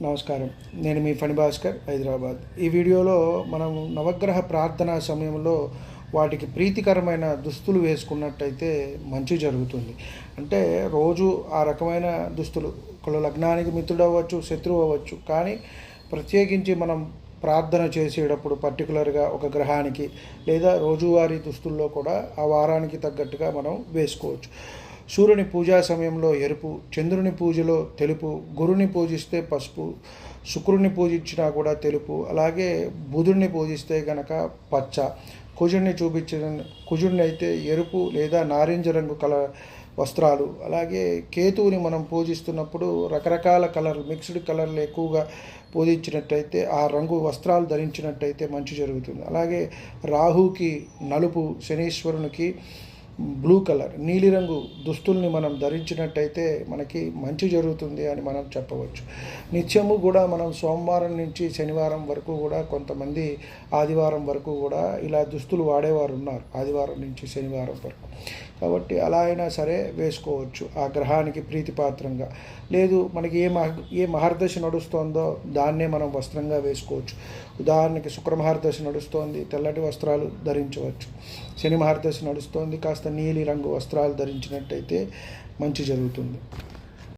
నమస్కారం. నేను మీ ఫణి భాస్కర్ హైదరాబాద్. ఈ వీడియోలో మనం నవగ్రహ ప్రార్థనా సమయంలో వాటికి ప్రీతికరమైన దుస్తులు వేసుకున్నట్టయితే మంచి జరుగుతుంది. అంటే రోజు ఆ రకమైన దుస్తులు ఒకళ్ళు లగ్నానికి మిత్రుడు అవ్వచ్చు శత్రువు అవ్వచ్చు కానీ ప్రత్యేకించి మనం ప్రార్థన చేసేటప్పుడు పర్టికులర్గా ఒక గ్రహానికి లేదా రోజువారీ దుస్తుల్లో కూడా ఆ వారానికి తగ్గట్టుగా మనం వేసుకోవచ్చు. సూర్యుని పూజా సమయంలో ఎరుపు చంద్రుని పూజలో తెలుపు గురుని పూజిస్తే పసుపు శుక్రుని పూజించినా కూడా తెలుపు అలాగే బుధుడిని పూజిస్తే గనక పచ్చ. కుజుడిని చూపించిన కుజుడిని అయితే ఎరుపు లేదా నారింజ రంగు కలర్ వస్త్రాలు. అలాగే కేతువుని మనం పూజిస్తున్నప్పుడు రకరకాల కలర్లు మిక్స్డ్ కలర్లు ఎక్కువగా పూజించినట్టయితే ఆ రంగు వస్త్రాలు ధరించినట్టయితే మంచి జరుగుతుంది. అలాగే రాహుకి నలుపు శనీశ్వరునికి బ్లూ కలర్ నీలిరంగు దుస్తుల్ని మనం ధరించినట్టయితే మనకి మంచి జరుగుతుంది అని మనం చెప్పవచ్చు. నిత్యము కూడా మనం సోమవారం నుంచి శనివారం వరకు కూడా కొంతమంది ఆదివారం వరకు కూడా ఇలా దుస్తులు వాడేవారు ఉన్నారు ఆదివారం నుంచి శనివారం వరకు. కాబట్టి అలా అయినా సరే వేసుకోవచ్చు ఆ గ్రహానికి ప్రీతిపాత్రంగా. లేదు మనకి ఏ మహ ఏ మహర్దశ నడుస్తోందో దాన్నే మనం వస్త్రంగా వేసుకోవచ్చు. ఉదాహరణకి శుక్ర మహర్దశ నడుస్తోంది తెల్లటి వస్త్రాలు ధరించవచ్చు. శని మహర్దశ నడుస్తోంది కాస్త నీలి రంగు వస్త్రాలు ధరించినట్టయితే మంచి జరుగుతుంది.